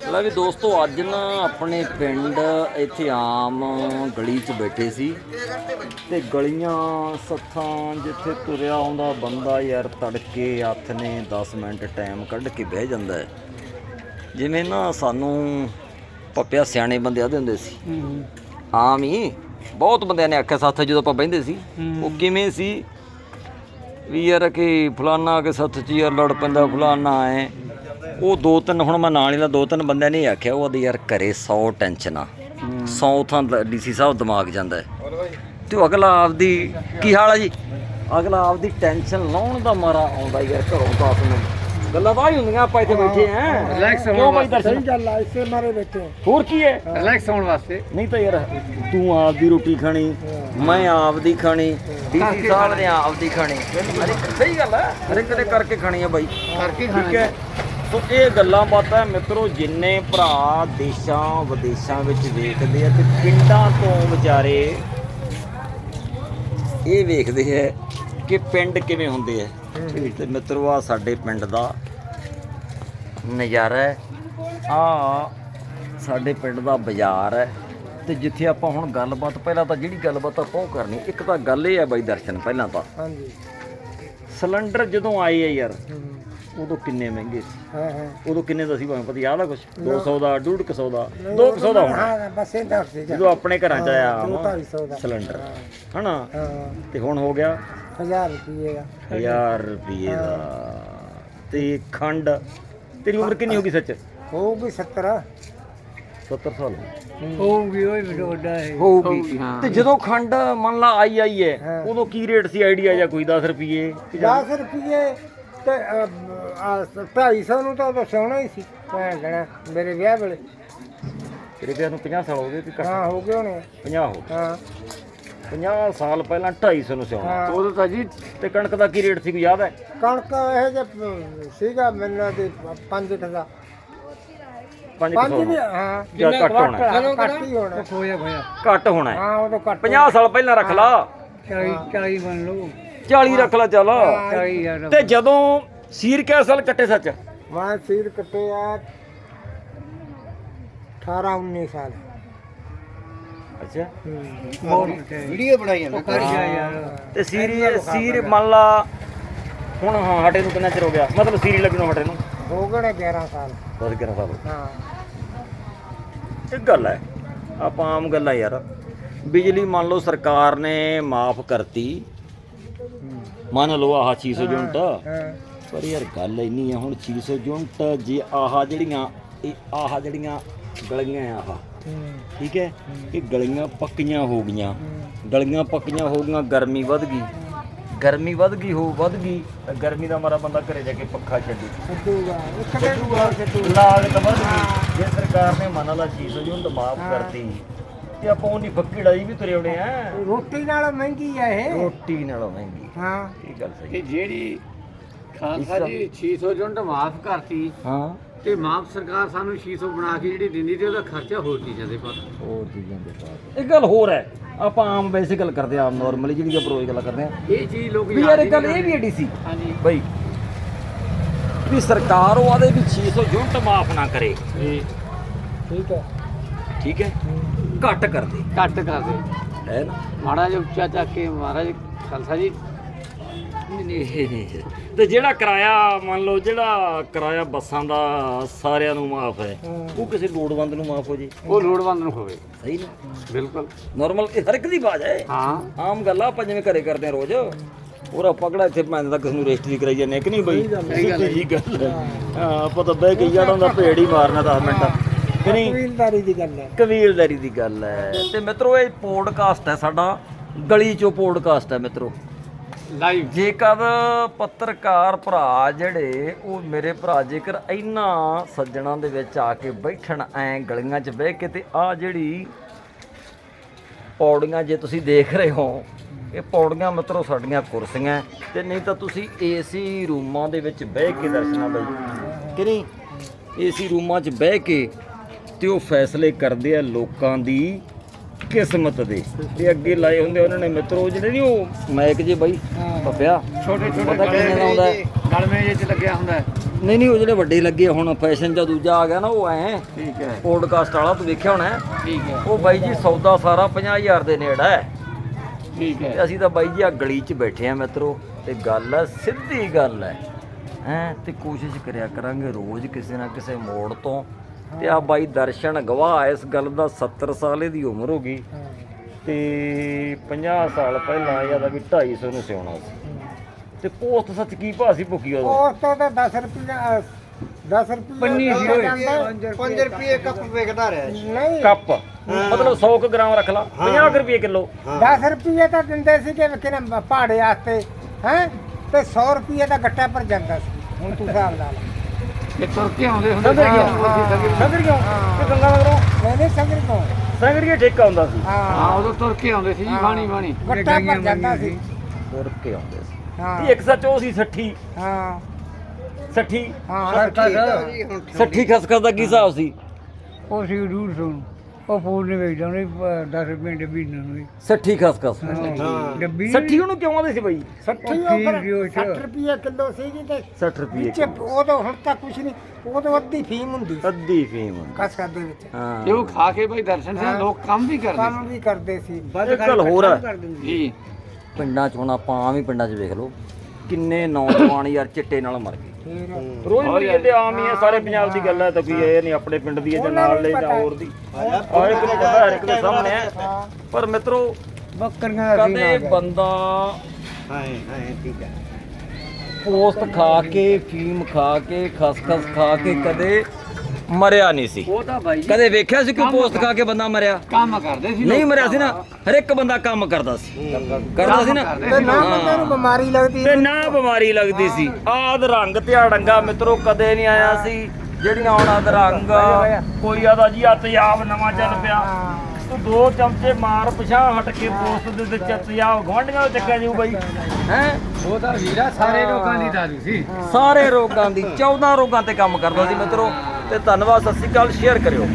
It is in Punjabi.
ਲੈ ਵੀ ਦੋਸਤੋ ਅੱਜ ਨਾ ਆਪਣੇ ਪਿੰਡ ਇੱਥੇ ਆਮ ਗਲੀ 'ਚ ਬੈਠੇ ਸੀ ਤੇ ਗਲੀਆਂ ਸੱਥਾਂ ਜਿੱਥੇ ਤੁਰਿਆ ਆਉਂਦਾ ਬੰਦਾ ਯਾਰ ਤੜਕੇ ਹੱਥ ਨੇ 10 ਮਿੰਟ ਟਾਈਮ ਕੱਢ ਕੇ ਬਹਿ ਜਾਂਦਾ ਹੈ। ਜਿਵੇਂ ਨਾ ਸਾਨੂੰ ਪੱਪਿਆ ਸਿਆਣੇ ਬੰਦੇ ਆਦੇ ਹੁੰਦੇ ਸੀ। ਆਮ ਹੀ ਬਹੁਤ ਬੰਦਿਆਂ ਨੇ ਆਖਿਆ ਸਾਥ ਜਦੋਂ ਆਪਾਂ ਬਹਿੰਦੇ ਸੀ। ਉਹ ਕਿਵੇਂ ਸੀ? ਵੀ ਯਾਰ ਕਿ ਫਲਾਨਾ ਕੇ ਸੱਥ ਚ ਯਾਰ ਲੜ ਪੈਂਦਾ ਫਲਾਨਾ ਐ। ਉਹ ਦੋ ਤਿੰਨ ਹੁਣ ਮੈਂ ਨਾਲ ਹੀ ਦਾ ਦੋ ਤਿੰਨ ਬੰਦਿਆਂ ਨੇ ਆਖਿਆ ਉਹ ਆਦੇ ਯਾਰ ਘਰੇ 100 ਟੈਨਸ਼ਨਾਂ 100 ਥਾਂ ਡੀਸੀ ਸਾਹਿਬ ਦਿਮਾਗ ਜਾਂਦਾ ਹੈ। ਤੇ ਉਹ ਅਗਲਾ ਆਪਦੀ ਕੀ ਹਾਲ ਹੈ ਜੀ? ਅਗਲਾ ਆਪਦੀ ਟੈਨਸ਼ਨ ਲਾਉਣ ਦਾ ਮਾਰਾ ਆਉਂਦਾ ਯਾਰ ਘਰੋਂ ਤਾਂ ਨੂੰ। ਗੱਲਾਂ ਤਾਂ ਹੀ ਹੁੰਦੀਆਂ ਆਪਾਂ ਇੱਥੇ ਬੈਠੇ ਆਂ ਰਿਲੈਕਸ ਹੋਣ ਵਾਸਤੇ। ਦਰਸ਼ਨ? ਗੱਲ ਆ ਇਸੇ ਮਾਰੇ ਬੈਠੇ ਹੋਰ ਕੀ ਹੈ? ਰਿਲੈਕਸ ਹੋਣ ਵਾਸਤੇ। ਨਹੀਂ ਤਾਂ ਯਾਰ ਤੂੰ ਆਪਦੀ ਰੋਟੀ ਖਾਣੀ ਮੈਂ ਆਪਦੀ ਖਾਣੀ ਡੀਸੀ ਸਾਹਿਬ ਨੇ ਆਪਦੀ ਖਾਣੀ। ਅਰੇ ਸਹੀ ਗੱਲ ਹੈ ਹਰ ਇੱਕ ਦੇ ਕਰਕੇ ਖਾਣੀ ਆ ਬਾਈ। ਕਰਕੇ ਠੀਕ ਹੈ। ਸੋ ਇਹ ਗੱਲਾਂ ਬਾਤਾਂ ਮਿੱਤਰੋ ਜਿੰਨੇ ਭਰਾ ਦੇਸ਼ਾਂ ਵਿਦੇਸ਼ਾਂ ਵਿੱਚ ਵੇਖਦੇ ਆ ਤੇ ਪਿੰਡਾਂ ਤੋਂ ਵਿਚਾਰੇ ਇਹ ਵੇਖਦੇ ਹੈ ਕਿ ਪਿੰਡ ਕਿਵੇਂ ਹੁੰਦੇ ਆ। ਤੇ ਮਿੱਤਰੋ ਆ ਸਾਡੇ ਪਿੰਡ ਦਾ ਨਜ਼ਾਰਾ ਹੈ। ਆ ਸਾਡੇ ਪਿੰਡ ਦਾ ਬਾਜ਼ਾਰ ਹੈ। ਤੇ ਜਿੱਥੇ ਆਪਾਂ ਹੁਣ ਗੱਲਬਾਤ ਪਹਿਲਾਂ ਤਾਂ ਜਿਹੜੀ ਗੱਲਬਾਤ ਆਪਾਂ ਉਹ ਕਰਨੀ ਇੱਕ ਤਾਂ ਗੱਲ ਇਹ ਹੈ ਬਾਈ ਦਰਸ਼ਨ ਪਹਿਲਾਂ ਤਾਂ। ਹਾਂਜੀ। ਸਿਲੰਡਰ ਜਦੋਂ ਆਏ ਆ ਯਾਰ ਉਦੋਂ ਕਿੰਨੇ ਮਹਿੰਗੇ ਸੀ? ਹਾਂ ਹਾਂ। ਉਦੋਂ ਕਿੰਨੇ ਦਾ ਸੀ ਭਾਵੇਂ ਪਤਾ ਯਾਦ ਆ ਕੁਛ? 200 ਦਾ 150 ਦਾ 200 ਦਾ ਹੋਣਾ। ਹਾਂ ਬਸ ਇਹ ਦੱਸ ਦੇ ਜਦੋਂ ਆਪਣੇ ਘਰਾਂ 'ਚ ਆਇਆ ਆਮ ਸਿਲੰਡਰ। ਹਨਾ? ਤੇ ਹੁਣ ਹੋ ਗਿਆ? 1000 ਰੁਪਏ ਦਾ। 1000 ਰੁਪਏ ਦਾ। ਤੇ ਖੰਡ ਤੇਰੀ ਉਮਰ ਕਿੰਨੀ ਹੋ ਗਈ ਸੱਚ? ਹੋਊਗੀ 70 70 ਸਾਲ ਹੋਊਗੀ ਓਏ ਵੱਡਾ ਹੈ। ਹੋਊਗੀ। ਤੇ ਜਦੋਂ ਖੰਡ ਮੰਨ ਲਾ ਆਈ ਆਈ ਹੈ ਉਦੋਂ ਕੀ ਰੇਟ ਸੀ ਆਈਡੀਆ ਜਾਂ ਕੋਈ 10 ਰੁਪਏ 10 ਰੁਪਏ ਤੇ 250 ਨੂੰ ਤਾਂ ਉਦੋਂ ਸੋਹਣਾ ਹੀ ਸੀ ਭੈਣ ਜਣਾ ਮੇਰੇ ਵਿਆਹ ਵੇਲੇ। ਤੇਰੇ ਵਿਆਹ ਨੂੰ 50 ਸਾਲ ਹੋ ਗਏ ਕਿ ਘੱਟ? ਹਾਂ ਹੋ ਗਏ ਹੋਣੇ। 50 ਹੋ ਗਏ। ਹਾਂ। 50 ਸਾਲ ਪਹਿਲਾਂ 250 ਨੂੰ ਸਿਆਉਣਾ ਹਾਂ। ਉਦੋਂ ਤਾਂ ਜੀ ਤੇ ਕਣਕ ਦਾ ਕੀ ਰੇਟ ਸੀ ਕੋਈ ਯਾਦ ਹੈ? ਕਣਕ ਇਹ ਜੇ ਸੀਗਾ ਮੈਨੂੰ ਤੇ 5 ਟਕਾ 5 ਪੰਜ ਵੀ ਕਿਲੋ ਹਾਂ। ਜਾਂ ਘੱਟ ਹੋਣਾ। ਹੈ। ਘੱਟ ਹੀ ਹੋਣਾ। ਹੋਇਆ ਹੋਇਆ। ਘੱਟ ਹੋਣਾ ਹੈ। ਹਾਂ ਉਹ ਤਾਂ ਘੱਟ 50 ਸਾਲ ਪਹਿਲਾਂ ਰੱਖ ਲਾ। 40 40 ਬਣ ਲਓ। 40 ਰੱਖ ਲਾ ਚੱਲ। 40 ਯਾਰ ਤੇ ਜਦੋਂ ਸੀਰ ਕੈ ਸਾਲ ਕੱਟੇ ਸੱਚ? ਮੈਂ ਸਿਰ ਕੱਟੇ ਆ 18 19 ਸਾਲ। ਅੱਛਾ। ਵੀਡੀਓ ਬਣਾਈ ਜਾਂਦਾ। ਕਰ ਗਿਆ ਯਾਰ ਤੇ ਸੀਰੀ ਸੀਰ ਮੰਨ ਲਾ ਹੁਣ ਹਾਂ ਹਟੇ ਨੂੰ ਕਿੰਨਾ ਚਿਰ ਹੋ ਗਿਆ? ਮਤਲਬ ਸੀਰੀ ਲੱਗਣੋਂ ਹਟੇ ਨੂੰ? ਹੋ ਗਏ ਨੇ 11 ਸਾਲ 10 11 ਸਾਲ ਹਾਂ। ਇੱਕ ਗੱਲ ਹੈ ਆਪਾਂ ਆਮ ਗੱਲਾਂ ਯਾਰ। ਬਿਜਲੀ ਮੰਨ ਲਓ ਸਰਕਾਰ ਨੇ ਮਾਫ ਕਰਤੀ। ਮੰਨ ਲਓ ਆਹ 600 ਯੂਨਿਟ ਪਰ ਯਾਰ ਗੱਲ ਇੰਨੀ ਆ ਹੁਣ 600 ਯੂਨਿਟ ਜੇ ਆਹ ਜਿਹੜੀਆਂ ਇਹ ਆਹ ਜਿਹੜੀਆਂ ਗਲੀਆਂ ਆ ਆਹ ਠੀਕ ਹੈ? ਇਹ ਗਲੀਆਂ ਪੱਕੀਆਂ ਹੋ ਗਈਆਂ। ਗਲੀਆਂ ਪੱਕੀਆਂ ਹੋ ਗਈਆਂ ਗਰਮੀ ਵੱਧ ਗਈ। ਗਰਮੀ ਵੱਧ ਗਈ ਹੋ ਵੱਧ ਗਈ ਗਰਮੀ ਦਾ ਮਾਰਾ ਬੰਦਾ ਘਰੇ ਜਾ ਕੇ ਪੱਖਾ ਛੱਡੂ। ਛੱਡੂਗਾ। ਇੱਕ ਦਿਨ ਬਾਅਦ ਛੱਡੂ ਲਾਗਤ ਵੱਧ ਗਈ। ਜੇ ਸਰਕਾਰ ਨੇ ਮੰਨ ਲਾ 600 ਯੂਨਿਟ ਮਾਫ ਕਰਤੀ ਤੇ ਆਪਾਂ ਉਹਦੀ ਫੱਕੀ ਲੜਾਈ ਵੀ ਤੁਰੇ ਆਉਣੇ ਆ। ਰੋਟੀ ਨਾਲੋਂ ਮਹਿੰਗੀ ਆ ਇਹ। ਰੋਟੀ ਨਾਲੋਂ ਮਹਿੰਗੀ। ਹਾਂ। ਇਹ ਗੱਲ ਸਹੀ। ਕਿ ਜਿਹੜੀ ਖਾਲਸਾ ਜੀ 600 ਯੂਨਿਟ ਮਾਫ ਕਰਤੀ ਹਾਂ। ਤੇ ਮਾਫ ਸਰਕਾਰ ਸਾਨੂੰ 600 ਬਣਾ ਕੇ ਜਿਹੜੀ ਦਿੰਦੀ ਤੇ ਉਹਦਾ ਖਰਚਾ ਹੋਰ ਚੀਜ਼ਾਂ ਦੇ ਪਰ ਹੋਰ ਚੀਜ਼ਾਂ ਦੇ ਬਾਅਦ। ਇੱਕ ਗੱਲ ਹੋਰ ਹੈ। ਆਪਾਂ ਆਮ ਵੈਸੇ ਗੱਲ ਕਰਦੇ ਆ ਆਮ ਨਾਰਮਲੀ ਜਿਹੜੀ ਆਪਾਂ ਰੋਜ਼ ਗੱਲ ਕਰਦੇ ਆ। ਇਹ ਚੀਜ਼ ਲੋਕ ਵੀ ਯਾਰ ਇੱਕ ਗੱਲ ਇਹ ਵੀ ਐਡੀ ਸੀ ਹਾਂਜੀ। ਬਈ ਵੀ ਸਰਕਾਰ ਉਹ ਆਦੇ ਵੀ 600 ਯੂਨਿਟ ਮਾਫ ਨਾ ਕਰੇ। ਠੀਕ ਹੈ। ਠੀਕ ਹੈ। ਘੱਟ ਕਰ ਦੇ ਘੱਟ ਕਰ ਦੇ ਹੈ ਨਾ? ਮਾੜਾ ਜਿਹਾ ਉੱਚਾ ਚੱਕ ਕੇ ਮਹਾਰਾਜ ਖਾਲਸਾ ਜੀ। ਤੇ ਜਿਹੜਾ ਕਿਰਾਇਆ ਮੰਨ ਲਓ ਜਿਹੜਾ ਕਿਰਾਇਆ ਬੱਸਾਂ ਦਾ ਸਾਰਿਆਂ ਨੂੰ ਮਾਫ ਹੈ ਉਹ ਕਿਸੇ ਲੋੜਵੰਦ ਨੂੰ ਮਾਫ ਹੋ ਜੇ? ਉਹ ਲੋੜਵੰਦ ਨੂੰ ਹੋਵੇ। ਸਹੀ ਨਾ? ਬਿਲਕੁਲ। ਨਾਰਮਲ ਇਹ ਹਰ ਇੱਕ ਦੀ ਬਾਤ ਹੈ। ਹਾਂ। ਆਮ ਗੱਲ ਆ ਆਪਾਂ ਜਿਵੇਂ ਘਰੇ ਕਰਦੇ ਆ ਰੋਜ਼। ਹੋਰ ਆਪਾਂ ਕਿਹੜਾ ਇੱਥੇ ਮੈਂ ਤਾਂ ਕਿਸ ਨੂੰ ਰੇਸਟ ਦੀ ਕਰਾਈ ਜਾਂਦੇ ਕਿ ਨਹੀਂ ਬਈ? ਸਹੀ ਗੱਲ ਹੈ। ਹਾਂ। ਆਪਾਂ ਤਾਂ ਬਹਿ ਕੇ ਯਾਰਾਂ ਦਾ ਭੇੜ ਹੀ ਮਾਰਨਾ 10 ਮਿੰਟ। ਕਿ ਨਹੀਂ ਕਬੀਲਦਾਰੀ ਦੀ ਗੱਲ ਹੈ। ਕਬੀਲਦਾਰੀ ਦੀ ਗੱਲ ਹੈ। ਤੇ ਮਿੱਤਰੋ ਇਹ ਪੋਡਕਾਸਟ ਹੈ ਸਾਡਾ। ਗਲੀ ਚੋਂ ਪੋਡਕਾਸਟ ਹੈ ਮਿੱਤਰੋ। ਲਾਈਵ ਜੇਕਰ ਪੱਤਰਕਾਰ ਭਰਾ ਜਿਹੜੇ ਉਹ ਮੇਰੇ ਭਰਾ ਜੇਕਰ ਇਹਨਾਂ ਸੱਜਣਾ ਦੇ ਵਿੱਚ ਆ ਕੇ ਬੈਠਣ ਐ ਗਲੀਆਂ 'ਚ ਬਹਿ ਕੇ ਤੇ ਆ ਜਿਹੜੀ ਪੌੜੀਆਂ ਜੇ ਤੁਸੀਂ ਦੇਖ ਰਹੇ ਹੋ ਇਹ ਪੌੜੀਆਂ ਮਿੱਤਰੋ ਸਾਡੀਆਂ ਕੁਰਸੀਆਂ ਤੇ ਨਹੀਂ ਤਾਂ ਤੁਸੀਂ ਏਸੀ ਰੂਮਾਂ ਦੇ ਵਿੱਚ ਬਹਿ ਕੇ ਦਰਸ਼ਨਾ ਬਈ ਕਿ ਨਹੀਂ? ਏਸੀ ਰੂਮਾਂ 'ਚ ਬਹਿ ਕੇ ਤੇ ਉਹ ਫੈਸਲੇ ਕਰਦੇ ਆ ਲੋਕਾਂ ਦੀ ਕਿਸਮਤ ਦੇ। ਤੇ ਅੱਗੇ ਲਾਏ ਹੁੰਦੇ ਉਹਨਾਂ ਨੇ ਮਿੱਤਰੋ ਜਿਹੜੇ ਨਹੀਂ ਉਹ ਮੈਕ ਜੇ ਬਾਈ ਪੱਪਿਆ ਛੋਟੇ ਛੋਟੇ ਪਤਾ ਦਾ ਆਉਂਦਾ ਹੈ? ਗਲਮੇ ਜਿਹੇ ਚ ਲੱਗਿਆ ਹੁੰਦਾ ਹੈ। ਨਹੀਂ ਨਹੀਂ ਉਹ ਜਿਹੜੇ ਵੱਡੇ ਲੱਗੇ ਹੁਣ ਫੈਸ਼ਨ ਜਾਂ ਦੂਜਾ ਆ ਗਿਆ ਨਾ ਉਹ ਐ। ਠੀਕ ਹੈ। ਪੋਡਕਾਸਟ ਵਾਲਾ ਤੂੰ ਵੇਖਿਆ ਹੋਣਾ ਹੈ। ਠੀਕ ਹੈ। ਉਹ ਬਾਈ ਜੀ ਸੌਦਾ ਸਾਰਾ 50000 ਦੇ ਨੇੜੇ ਹੈ। ਠੀਕ ਤੇ ਹੈ ਅਸੀਂ ਤਾਂ ਬਾਈ ਜੀ ਆ ਗਲੀ 'ਚ ਬੈਠੇ ਆ ਮਿੱਤਰੋ ਤੇ ਗੱਲ ਹੈ ਸਿੱਧੀ ਗੱਲ ਹੈ। ਹੈ ਤੇ ਕੋਸ਼ਿਸ਼ ਕਰਿਆ ਕਰਾਂਗੇ ਰੋਜ਼ ਕਿਸੇ ਨਾ ਕਿਸੇ ਮੋੜ ਤੋਂ ਤੇ ਆ ਬਾਈ ਦਰਸ਼ਨ ਗਵਾਹ ਇਸ ਗੱਲ ਦਾ 70 ਸਾਲ ਦੀ ਉਮਰ ਹੋ ਗਈ। ਤੇ 50 ਸਾਲ ਪਹਿਲਾਂ ਇਹਦਾ ਵੀ 250 ਨੂੰ ਸਿਉਣਾ ਸੀ। ਤੇ ਪੋਸਟ ਸੱਚ ਕੀ ਭਾਅ ਸੀ ਭੁੱਕੀ ਉਦੋਂ? ਉਸ ਤੋਂ ਤਾਂ 10 ਰੁਪਏ 10 ਰੁਪਏ ਪੰਨੀ ਸੀ ਓਏ। 5 ਰੁਪਏ ਕੱਪ ਵੇਚਦਾ ਰਿਹਾ ਨਹੀਂ। ਕੱਪ? ਮਤਲਬ 100 ਕੁ ਗ੍ਰਾਮ ਰੱਖ ਲਾ 50 ਰੁਪਏ ਕਿਲੋ। 10 ਰੁਪਏ ਤਾਂ ਦਿੰਦੇ ਸੀ ਕਿ ਕਿਨੇ ਪਹਾੜੇ ਵਾਸਤੇ ਹੈ? ਤੇ 100 ਰੁਪਏ ਦਾ ਗੱਟਾ ਪਰ ਜਾਂਦਾ ਸੀ ਹੁਣ ਤੂੰ ਹਿਸਾਬ ਲਾ ਲਾ। ਇਹ ਤੁਰ ਕੇ ਆਉਂਦੇ ਹੁੰਦੇ ਸੰਗਰ ਗਿਆ ਸੀ ਸੰਗਰ ਗਿਆ ਤੇ ਗੰਗਾ ਨਗਰੋਂ ਨਹੀਂ ਨਹੀਂ ਸੰਗਰ ਕੋ ਸੰਗਰ ਗਿਆ ਠੇਕਾ ਹੁੰਦਾ ਸੀ। ਹਾਂ। ਉਦੋਂ ਤੁਰ ਕੇ ਆਉਂਦੇ ਸੀ ਜੀ ਬਾਣੀ ਬਾਣੀ। ਗੱਟਾ ਪਰ ਜਾਂਦਾ ਸੀ। ਤੁਰ ਕੇ ਆਉਂਦੇ ਸੀ। ਹਾਂ। ਤੇ ਇੱਕ ਸੱਚ ਉਹ ਸੀ 60 ਹਾਂ। 60 ਹਾਂ। ਜੀ ਹੁਣ 60 ਖਸਖਸ ਦਾ ਕੀ ਹਿਸਾਬ ਸੀ? ਉਹ ਸੀ ਰੂਲ ਸੁਣ ਉਹ ਫੂਲ ਨੇ ਵੇਚਦਾ ਉਹਨੇ 10 ਰੁਪਏ ਡੱਬੀ ਨੂੰ 60 ਖਸਖਸ ਡੱਬੀ 60 ਉਹਨੂੰ ਕਿਉਂ ਆਉਂਦੇ ਸੀ ਬਾਈ? 60 ਠੀਕ ਉਹ ਜੀ ਉਹ ਚ। 60 ਰੁਪਏ ਕਿਲੋ ਸੀਗੀ ਤੇ 60 ਰੁਪਏ ਵਿੱਚ ਉਹ ਤਾਂ ਹੁਣ ਤੱਕ ਕੁਛ ਨਹੀਂ ਉਹ ਤਾਂ ਅੱਧੀ ਫੀਮ ਹੁੰਦੀ ਅੱਧੀ ਫੀਮ ਕਸਕਾ ਦੇ ਵਿੱਚ। ਹਾਂ। ਤੇ ਉਹ ਖਾ ਕੇ ਭਾਈ ਦਰਸ਼ਨ ਸਿੰਘ ਲੋਕ ਕੰਮ ਵੀ ਕਰਦੇ ਕੰਮ ਵੀ ਕਰਦੇ ਸੀ। ਇੱਕ ਗੱਲ ਹੋਰ ਹੈ। ਜੀ। ਪਿੰਡਾਂ 'ਚ ਹੁਣ ਆਪਾਂ ਆਮ ਹੀ ਪਿੰਡਾਂ 'ਚ ਵੇਖ ਲਓ। ਕਿੰਨੇ ਨੌਜਵਾਨ ਯਾਰ ਚਿੱਟੇ ਨਾਲ ਮਰ ਗਏ। ਰੋਜ਼ ਜਾਂਦੇ ਆਮ ਹੀ ਹੈ ਸਾਰੇ ਪੰਜਾਬ ਦੀ ਗੱਲ ਹੈ ਤਾਂ ਕੋਈ ਇਹ ਨਹੀਂ ਆਪਣੇ ਪਿੰਡ ਦੀ ਹੈ ਜਾਂ ਨਾਲ ਲੈ ਜਾਂ ਹੋਰ ਦੀ। ਹਰ ਇੱਕ ਨੂੰ ਪਤਾ ਹਰ ਇੱਕ ਦੇ ਸਾਹਮਣੇ ਹੈ। ਪਰ ਮਿੱਤਰੋ ਬੱਕਰੀਆਂ ਦਾ ਕਦੇ ਬੰਦਾ ਹਾਂ ਹਾਂ ਠੀਕ ਹੈ। ਪੋਸਟ ਖਾ ਕੇ ਫੀਮ ਖਾ ਕੇ ਖਸਖਸ ਖਾ ਕੇ ਕਦੇ ਮਰਿਆ ਨਹੀਂ ਸੀ। ਉਹ ਤਾਂ ਭਾਈ ਜੀ। ਕਦੇ ਵੇਖਿਆ ਸੀ ਕੋਈ ਪੋਸਟ ਖਾ ਕੇ ਬੰਦਾ ਮਰਿਆ? ਕੰਮ ਕਰਦੇ ਸੀ ਨਹੀਂ ਮਰਿਆ ਸੀ ਨਾ। ਹਰ ਇੱਕ ਬੰਦਾ ਕੰਮ ਕਰਦਾ ਸੀ। ਕਰਦਾ ਸੀ ਨਾ? ਤੇ ਨਾ ਬੰਦੇ ਨੂੰ ਬਿਮਾਰੀ ਲੱਗਦੀ ਤੇ ਨਾ ਬਿਮਾਰੀ ਲੱਗਦੀ ਸੀ। ਆਦ ਰੰਗ ਤੇ ਅੜੰਗਾ ਮਿੱਤਰੋ ਕਦੇ ਨਹੀਂ ਆਇਆ ਸੀ। ਜਿਹੜੀਆਂ ਹੁਣ ਆਦ ਰੰਗ ਕੋਈ ਆਦਾ ਜੀ ਆ ਤਿਆਬ ਨਵਾਂ ਚੱਲ ਪਿਆ। ਤੂੰ ਦੋ ਚਮਚੇ ਮਾਰ ਪਿਛਾਂ ਹਟ ਕੇ ਪੋਸਟ ਦੇ ਵਿੱਚ ਤਿਆਬ ਗਵਾਂਢੀਆਂ ਨੂੰ ਚੱਕਿਆ ਜਾਊ ਬਾਈ। ਹੈ? ਉਹ ਤਾਂ ਵੀਰਾ ਸਾਰੇ ਲੋਕਾਂ ਦੀ ਦਾਰੂ ਸੀ। ਸਾਰੇ ਰੋਗਾਂ ਦੀ 14 ਰੋਗਾਂ ਤੇ ਕੰਮ ਕਰਦਾ ਸੀ ਮਿੱਤਰੋ। ਤੇ ਧੰਨਵਾਦ ਸਤਿ ਸ਼੍ਰੀ ਅਕਾਲ ਸ਼ੇਅਰ ਕਰਿਓ।